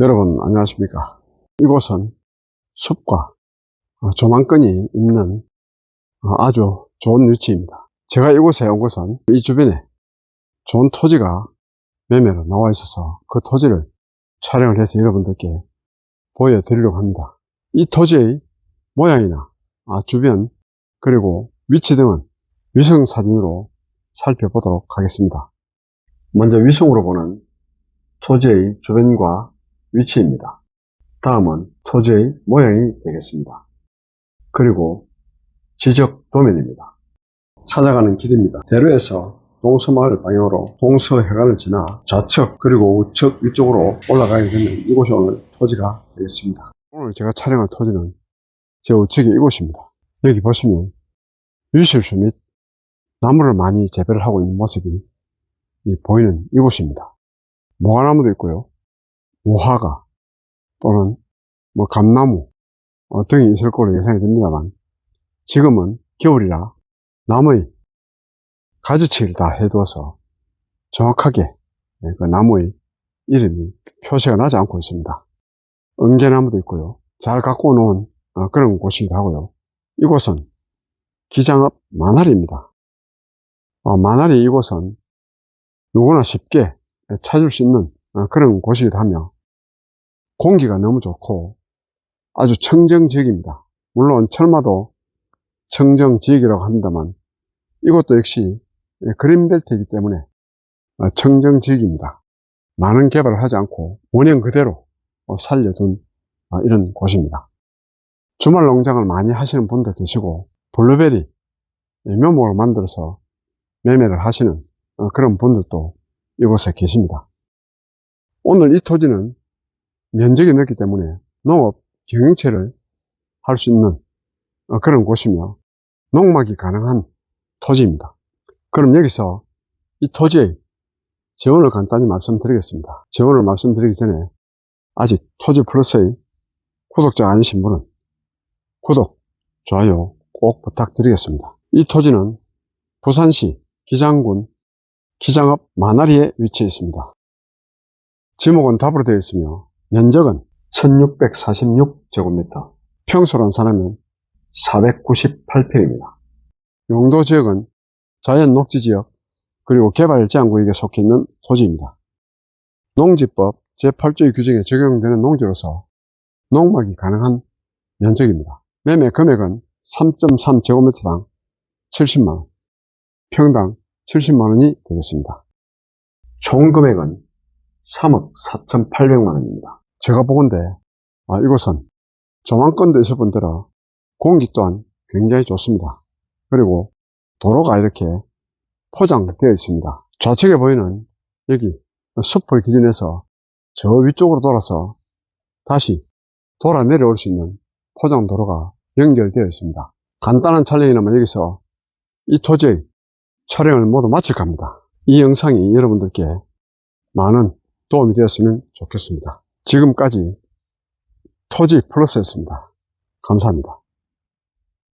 여러분 안녕하십니까? 이곳은 숲과 어, 조망권이 있는 어, 아주 좋은 위치입니다. 제가 이곳에 온 것은 이 주변에 좋은 토지가 매매로 나와 있어서 그 토지를 촬영을 해서 여러분들께 보여드리려고 합니다. 이 토지의 모양이나 아, 주변 그리고 위치 등은 위성 사진으로 살펴보도록 하겠습니다. 먼저 위성으로 보는 토지의 주변과 위치입니다. 다음은 토지의 모양이 되겠습니다. 그리고 지적 도면입니다. 찾아가는 길입니다. 대로에서 동서마을 방향으로 동서해관을 지나 좌측 그리고 우측 위쪽으로 올라가게 되면 이곳이 오늘 토지가 되겠습니다. 오늘 제가 촬영할 토지는 제 우측이 이곳입니다. 여기 보시면 유실수 및 나무를 많이 재배를 하고 있는 모습이 이 보이는 이곳입니다. 모가나무도 있고요. 무화과 또는 뭐 감나무 어, 등이 있을 걸로 예상이 됩니다만 지금은 겨울이라 나무의 가지치기를 다 해두어서 정확하게 예, 그 나무의 이름이 표시가 나지 않고 있습니다. 은개나무도 있고요. 잘 갖고 놓은 어, 그런 곳이기도 하고요. 이곳은 기장업 마나리입니다. 어, 마나리 이곳은 누구나 쉽게 찾을 수 있는 어, 그런 곳이기도 하며 공기가 너무 좋고 아주 청정 지역입니다. 물론 철마도 청정 지역이라고 합니다만 이것도 역시 그린벨트이기 때문에 어, 청정 지역입니다. 많은 개발을 하지 않고 원형 그대로 어, 살려둔 이런 곳입니다. 주말 농장을 많이 하시는 분들 계시고 블루베리 묘목을 만들어서 매매를 하시는 그런 분들도 이곳에 계십니다. 오늘 이 토지는 면적이 넓기 때문에 농업 경영체를 할 수 있는 어, 그런 곳이며 농막이 가능한 토지입니다. 그럼 여기서 이 토지의 재원을 간단히 말씀드리겠습니다. 재원을 말씀드리기 전에 아직 토지 플러스의 구독자 아니신 분은 구독, 좋아요 꼭 부탁드리겠습니다. 이 토지는 부산시 기장군 기장읍 마나리에 위치해 있습니다. 지목은 답으로 되어 있으며 면적은 1646제곱미터, 평소란 사람은 498평입니다. 용도 지역은 자연 녹지 지역 그리고 개발 제한구역에 속해 있는 토지입니다. 농지법 제8조의 규정에 적용되는 농지로서 농막이 가능한 면적입니다. 매매 금액은 3.3제곱미터당 70만원, 평당 70만원이 되겠습니다. 총 금액은 3억 4,800만 원입니다. 제가 보건대 아, 이곳은 조망권도 있을 뿐더러 공기 또한 굉장히 좋습니다. 그리고 도로가 이렇게 포장되어 있습니다. 좌측에 보이는 여기 숲을 기준해서 저 위쪽으로 돌아서 다시 돌아 내려올 수 있는 포장 도로가 연결되어 있습니다. 간단한 촬영이나마 여기서 이 토지의 촬영을 모두 마칠 겁니다. 이 영상이 여러분들께 많은 도움이 되었으면 좋겠습니다. 지금까지 토지 플러스였습니다. 감사합니다.